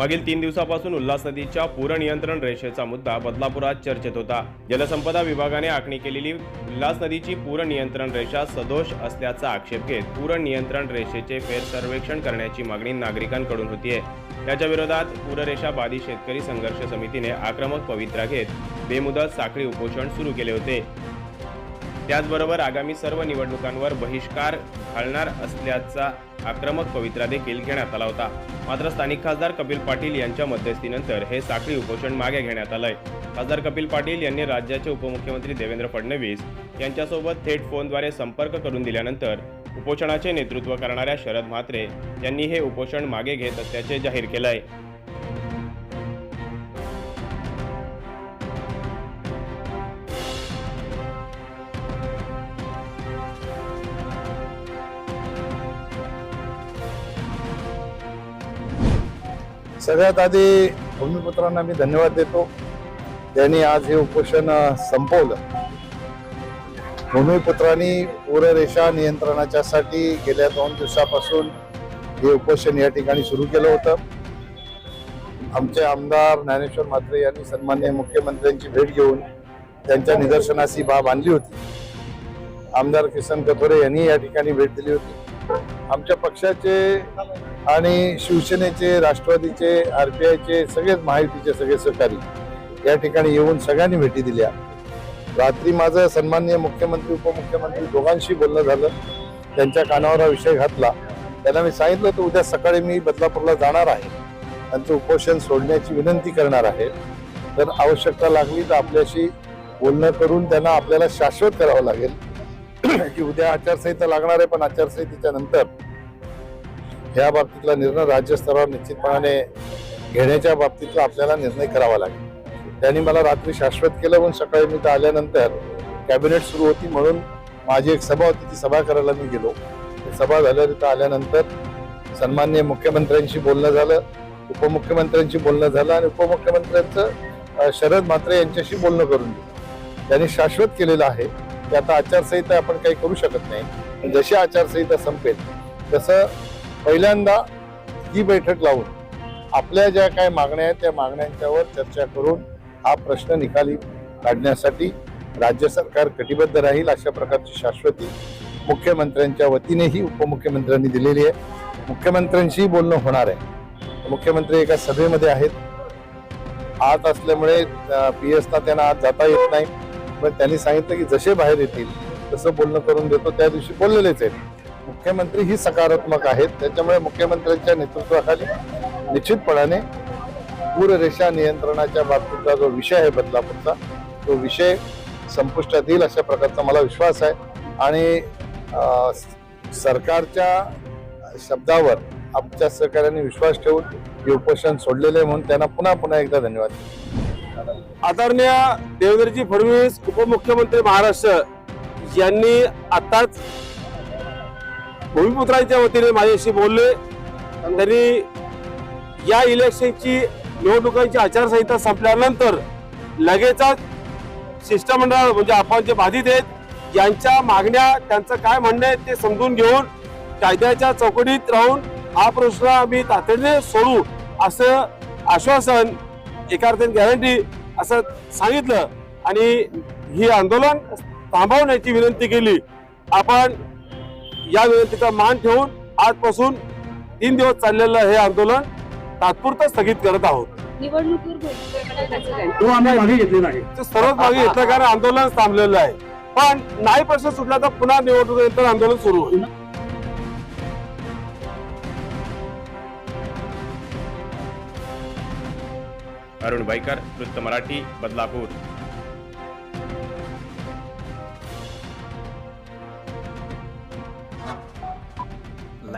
मागील तीन दिवसापासून उल्हास नदीच्या पूर नियंत्रण रेषेचा मुद्दा बदलापुरात चर्चेत होता. जलसंपदा विभागाने आखणी केलेली उल्हास नदीची पूर नियंत्रण रेषा सदोष असल्याचा आक्षेप घेत पूर नियंत्रण रेषेचे फेरसर्वेक्षण करण्याची मागणी नागरिकांकडून होतीये. त्याच्या विरोधात पूररेषा बाधित शेतकरी संघर्ष समितीने आक्रमक पवित्रा घेत बेमुदत साखळी उपोषण सुरू केले होते. त्याचबरोबर आगामी सर्व निवडणुकांवर बहिष्कार घालणार असल्याचा आक्रमक पवित्रा देखील घेण्यात आला होता. मात्र स्थानिक खासदार कपिल पाटील यांच्या मध्यस्थीनंतर हे साखळी उपोषण मागे घेण्यात आलंय. खासदार कपिल पाटील यांनी राज्याचे उपमुख्यमंत्री देवेंद्र फडणवीस यांच्यासोबत थेट फोनद्वारे संपर्क करून दिल्यानंतर उपोषणाचे नेतृत्व करणाऱ्या शरद म्हात्रे यांनी हे उपोषण मागे घेत असल्याचे जाहीर केलंय. सगळ्यात आधी भूमिपुत्रांना मी धन्यवाद देतो. त्यांनी आज हे उपोषण संपवलं. भूमिपुत्रांनी पूररेषा नियंत्रणाच्यासाठी गेल्या दोन दिवसापासून हे उपोषण या ठिकाणी सुरू केलं होतं. आमचे आमदार ज्ञानेश्वर म्हात्रे यांनी सन्मान्य मुख्यमंत्र्यांची भेट घेऊन त्यांच्या निदर्शनास ही बाब आणली होती. आमदार किसन कथोरे यांनी या ठिकाणी भेट दिली होती. आमच्या पक्षाचे आणि शिवसेनेचे राष्ट्रवादीचे आर पी आयचे सगळेच महायुतीचे सगळे सहकारी या ठिकाणी येऊन सगळ्यांनी भेटी दिल्या. रात्री माझं सन्माननीय मुख्यमंत्री उपमुख्यमंत्री दोघांशी बोलणं झालं. त्यांच्या कानावर हा विषय घातला. त्यांना मी सांगितलं होतं उद्या सकाळी मी बदलापूरला जाणार आहे. त्यांचं उपोषण सोडण्याची विनंती करणार आहे. तर आवश्यकता लागली तर आपल्याशी बोलणं करून त्यांना आपल्याला शाश्वत करावं लागेल. की उद्या आचारसंहिता लागणार आहे पण आचारसंहितेच्या नंतर ह्या बाबतीतला निर्णय राज्यस्तरावर निश्चितपणाने घेण्याच्या बाबतीतला आपल्याला निर्णय करावा लागेल. त्यांनी मला रात्री शाश्वत केलं म्हणून सकाळी मी तर आल्यानंतर कॅबिनेट सुरू होती म्हणून माझी एक सभा होती ती सभा करायला मी गेलो. सभा झाल्यावर इथं आल्यानंतर सन्मान्य मुख्यमंत्र्यांशी बोलणं झालं उपमुख्यमंत्र्यांशी बोलणं झालं आणि उपमुख्यमंत्र्यांचं शरद म्हात्रे यांच्याशी बोलणं करून दिलं. त्यांनी शाश्वत केलेलं आहे. की आता आचारसंहिता आपण काही करू शकत नाही. पण जशी आचारसंहिता संपेल तसं पहिल्यांदा ही बैठक लावून आपल्या ज्या काय मागण्या आहेत त्या मागण्यांच्यावर चर्चा करून हा प्रश्न निकाली काढण्यासाठी राज्य सरकार कटिबद्ध राहील अशा प्रकारची शाश्वती मुख्यमंत्र्यांच्या वतीनेही उपमुख्यमंत्र्यांनी दिलेली आहे. मुख्यमंत्र्यांशीही बोलणं होणार आहे. मुख्यमंत्री एका सभेमध्ये आहेत. आत असल्यामुळे पी एसना त्यांना आत जाता येत नाही. पण त्यांनी सांगितलं की जसे बाहेर येतील तसं बोलणं करून देतो. त्या दिवशी बोललेलेच आहेत. मुख्यमंत्री ही सकारात्मक आहेत. त्याच्यामुळे मुख्यमंत्र्यांच्या नेतृत्वाखाली निश्चितपणाने पूररेषा नियंत्रणाच्या बाबतीतला जो विषय आहे बदलापूरचा तो विषय संपुष्टात येईल अशा प्रकारचा मला विश्वास आहे. आणि सरकारच्या शब्दावर आमच्या सहकार्याने विश्वास ठेवून हे उपोषण सोडलेले आहे म्हणून त्यांना पुन्हा पुन्हा एकदा धन्यवाद. आदरणीय देवेंद्रजी फडणवीस उपमुख्यमंत्री महाराष्ट्र यांनी आताच भूमिपुत्रांच्या वतीने माझ्याशी बोलले. त्यांनी या इलेक्शनची निवडणुकांची आचारसंहिता संपल्यानंतर लगेचच शिष्टमंडळ म्हणजे आपण जे बाधित आहेत यांच्या मागण्या त्यांचं काय म्हणणं आहे ते समजून घेऊन कायद्याच्या चौकटीत राहून हा प्रश्न आम्ही तातडीने सोडू असं आश्वासन एका अर्थाने गॅरंटी असं सांगितलं. आणि ही आंदोलन थांबवण्याची विनंती केली. आपण या विनंतीचा मान ठेवून आजपासून तीन दिवस चाललेलं हे आंदोलन तात्पुरतं स्थगित करत आहोत? तो आम्ही मागे घेतलेला आहे ते सर्वात मागे घेतलं कारण आंदोलन थांबलेलं आहे. पण नाही प्रश्न सुटला तर पुन्हा निवडणुकीनंतर आंदोलन सुरू होईल. अरुण बाईकर वृत्त मराठी बदलापूर.